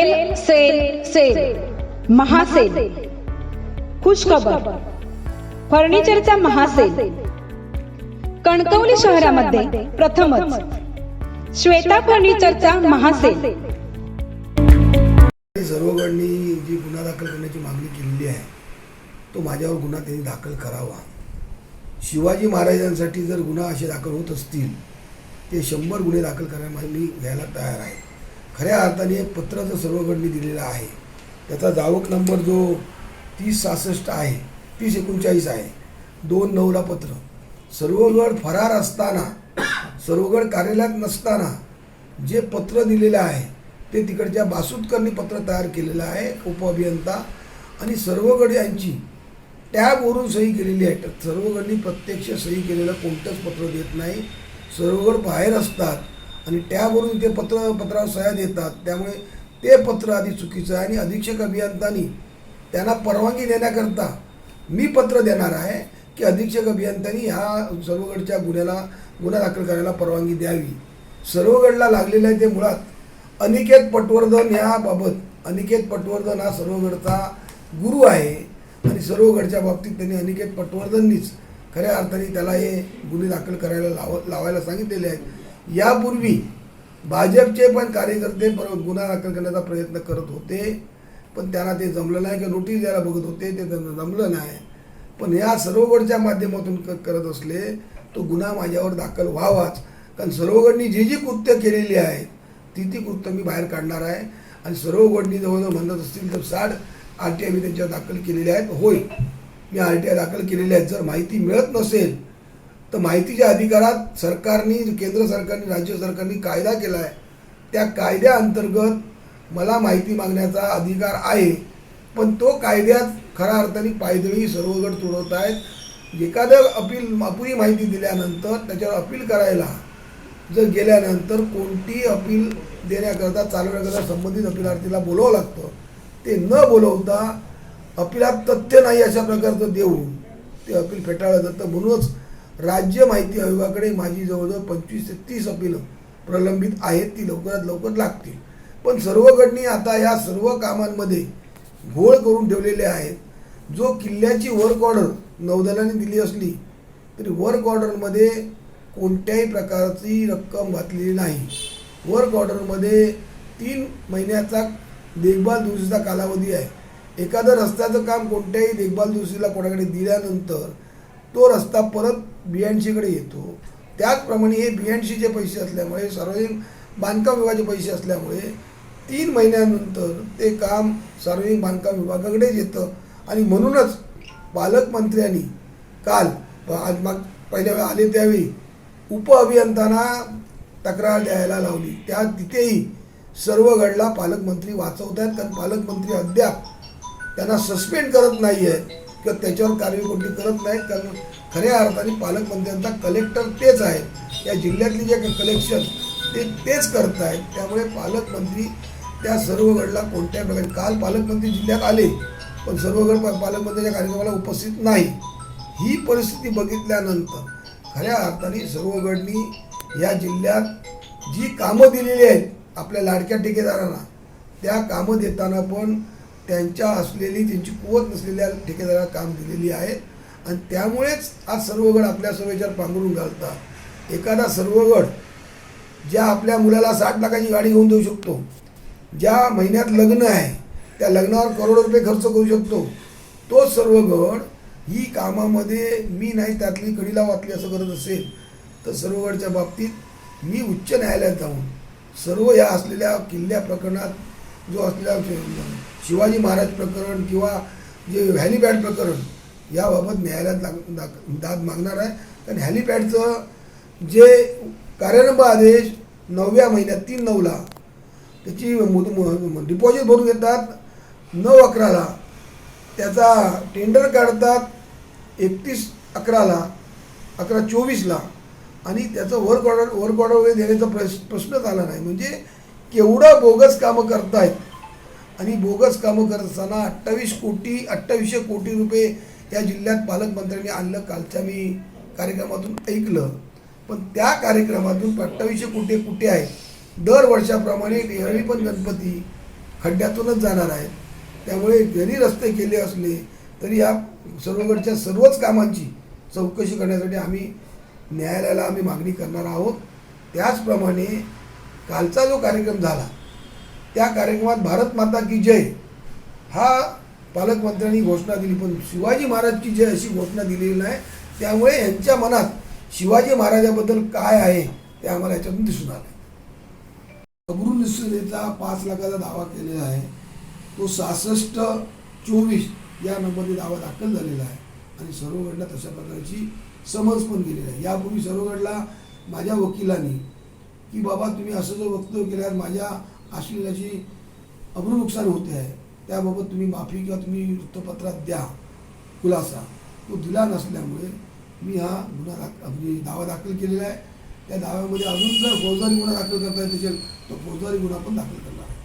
Sale sale sale महासेल खुशखबर फर्निचरचा महासेल कणकवली शहरामध्ये प्रथमच श्वेता फर्निचरचा महासेल सर्वगडनी जी गुन्हा दाखल करण्याची मागणी केलेली आहे तो माझ्यावर गुन्हा त्यांनी दाखल करावा. शिवाजी महाराजांसाठी जर गुन्हा असे दाखल होत असतील ते शंभर गुन्हे दाखल करायला मी घ्यायला तयार आहे. खऱ्या अर्थाने एक पत्र जर सर्वगडनी दिलेलं आहे. त्याचा जावक नंबर जो तीस सहासष्ट आहे तीस एकोणचाळीस आहे. दोन नऊला पत्र. सर्वगड फरार असताना सर्वगड कार्यालयात नसताना जे पत्र दिलेलं आहे ते तिकडच्या बासुदकरनी पत्र तयार केलेलं आहे उपअभियंता आणि सर्वगड यांची टॅबवरून सही केलेली आहे. तर सर्वगडनी प्रत्यक्ष सही केलेलं कोणतंच पत्र देत नाही. सर्वगड बाहेर असतात. आणि त्यावरून ते पत्र पत्रावर सह्या देतात. त्यामुळे ते पत्र आधी चुकीचं आहे आणि अधीक्षक अभियंतांनी त्यांना परवानगी देण्याकरता मी पत्र देणार आहे की अधीक्षक अभियंत्यांनी ह्या सर्वगडच्या गुन्ह्याला गुन्हा दाखल करायला परवानगी द्यावी. सर्वगडला लागलेलं आहे ते मुळात. अनिकेत पटवर्धन याबाबत अनिकेत पटवर्धन हा सर्वगडचा गुरु आहे आणि सर्वगडच्या बाबतीत त्यांनी अनिकेत पटवर्धननीच खऱ्या अर्थाने त्याला हे गुन्हे दाखल करायला लाव लावायला सांगितलेले आहेत. यापूर्वी भाजपचे पण कार्यकर्ते पर गुन्हा दाखल करण्याचा प्रयत्न करत होते पण त्यांना ते जमलं नाही किंवा नोटीस द्यायला बघत होते ते त्यांना जमलं नाही. पण या सर्वगडच्या माध्यमातून क करत असले तो गुन्हा माझ्यावर दाखल व्हावाच. कारण सर्वगडनी जी जी कृत्य केलेली आहेत ती ती कृत्य मी बाहेर काढणार आहे. आणि सर्वगडनी जवळजवळ म्हणत असतील तर साठ आर टी आय मी त्यांच्यावर दाखल केलेले आहेत. होय मी आर टी आय दाखल केलेले आहेत. जर माहिती मिळत नसेल तर माहितीच्या अधिकारात सरकारने केंद्र सरकारने राज्य सरकारने कायदा केला आहे त्या कायद्याअंतर्गत मला माहिती मागण्याचा अधिकार आहे. पण तो कायद्यात खऱ्या अर्थाने पायदळी सर्वगड तुडवत आहेत. एखादं अपील अपुरी माहिती दिल्यानंतर त्याच्यावर अपील करायला जर गेल्यानंतर कोणती अपील देण्याकरता चालवण्याकरता संबंधित अपिलार्थीला बोलावं लागतं. ते न बोलवता अपिलात तथ्य नाही अशा प्रकारचं देऊन ते अपील फेटाळलं जातं. म्हणूनच राज्य माहिती आयोगाकडे माझी जवळजवळ पंचवीस ते तीस अपिलं प्रलंबित आहेत ती लवकरात लवकर लागतील. पण सर्वगडनी आता या सर्व कामांमध्ये घोळ करून ठेवलेले आहेत. जो किल्ल्याची वर्क ऑर्डर नौदलाने दिली असली तरी वर्क ऑर्डरमध्ये कोणत्याही प्रकारची रक्कम घातलेली नाही. वर्क ऑर्डरमध्ये तीन महिन्याचा देखभाल दुरुस्तीचा कालावधी आहे. एखादं रस्त्याचं काम कोणत्याही देखभाल दुरुस्तीला कोणाकडे दिल्यानंतर तो रस्ता परत बी एन सीकडे येतो. त्याचप्रमाणे हे बी एन सीचे पैसे असल्यामुळे सार्वजनिक बांधकाम विभागाचे पैसे असल्यामुळे तीन महिन्यानंतर ते काम सार्वजनिक बांधकाम विभागाकडेच येतं. आणि म्हणूनच पालकमंत्र्यांनी काल आज मग पहिल्या वेळा आले त्यावेळी उपअभियंत्यांना तक्रार द्यायला लावली. त्या तिथेही सर्व गडला पालकमंत्री वाचवत आहेत कारण पालकमंत्री अद्याप त्यांना सस्पेंड करत नाही आहेत किंवा त्याच्यावर कारवाई कोणती करत नाहीत कारण खऱ्या अर्थाने पालकमंत्र्यांचा कलेक्टर तेच आहेत या जिल्ह्यातले जे कलेक्शन ते तेच करत आहेत. त्यामुळे पालकमंत्री त्या सर्व गडला कोणत्या प्रकारे काल पालकमंत्री जिल्ह्यात आले पण सर्वगड पालकमंत्र्यांच्या कार्यक्रमाला उपस्थित नाही. ही परिस्थिती बघितल्यानंतर खऱ्या अर्थाने सर्वगडनी या जिल्ह्यात जी कामं दिलेली आहेत आपल्या लाडक्या ठेकेदारांना त्या कामं देताना पण त्यांच्या असलेली त्यांची कुवत नसलेल्या ठेकेदाराला काम दिलेली आहे. आणि त्यामुळेच आज सर्वगड आपल्या सर्वेच्यावर पांघरून घालतात. एखादा सर्वगड ज्या आपल्या मुलाला साठ लाखाची गाडी घेऊन देऊ शकतो ज्या महिन्यात लग्न आहे त्या लग्नावर करोडो रुपये खर्च करू शकतो तो सर्वगड ही कामामध्ये मी नाही त्यातली कडीला वाचली असं करत असेल तर सर्वगडच्या बाबतीत मी उच्च न्यायालयात जाऊन सर्व या असलेल्या किल्ल्या प्रकरणात जो असलेला शिवाजी महाराज प्रकरण किंवा जे व्हॅलीपॅड प्रकरण याबाबत न्यायालयात लाग- दाद मागणार आहे. कारण हॅलिपॅडचं जे कार्यारंभ आदेश नवव्या महिन्यात तीन नऊला त्याची डिपॉझिट भरून घेतात. नऊ अकराला त्याचा टेंडर काढतात. एकतीस अकराला अकरा चोवीसला. आणि त्याचं वर्क ऑर्डर वर्क ऑर्डर वगैरे देण्याचा प्रश प्रश्नच आला नाही. म्हणजे केवढं बोगस कामं करतायत आणि बोगस कामं करत असताना अठ्ठावीस कोटी अठ्ठावीसशे कोटी रुपये या जिल्ह्यात पालकमंत्र्यांनी आणलं. कालच्या मी कार्यक्रमातून ऐकलं. पण त्या कार्यक्रमातून अठ्ठावीसशे कोटी कुठे आहे दर वर्षाप्रमाणे यावेळी पण गणपती खड्ड्यातूनच जाणार आहेत. त्यामुळे जरी रस्ते केले असले तरी या सर्वकडच्या सर्वच कामांची चौकशी करण्यासाठी आम्ही न्यायालयाला आम्ही मागणी करणार आहोत. त्याचप्रमाणे कालचा जो कार्यक्रम झाला त्या कार्यक्रमात भारत माता की जय हा पालकमंत्र्यांनी घोषणा दिली. पण शिवाजी महाराजची जय अशी घोषणा दिलेली नाही. त्यामुळे यांच्या मनात शिवाजी महाराजाबद्दल काय आहे ते आम्हाला याच्यातून दिसून आलं अब्रू निसरेचा पाच लाखाचा दावा केलेला आहे. तो सहासष्ट चोवीस या नंबरने दावा दाखल झालेला आहे. आणि सर्वगडला तशा प्रकारची समज पण गेलेली आहे. यापूर्वी सर्वगडला माझ्या वकिलांनी की बाबा तुम्ही असं जो वक्तव्य केल्यास माझ्या अश्लीलाची अब्रू नुकसान होते आहे. त्याबाबत तुम्ही माफी किंवा तुम्ही वृत्तपत्रात द्या. खुलासा. तो दिला नसल्यामुळे मी हा गुन्हा दाख म्हणजे दावा दाखल केलेला आहे. त्या दाव्यामध्ये अजून जर फौजदारी गुन्हा दाखल करता येत असेल तर फौजदारी गुन्हा पण दाखल करणार आहे.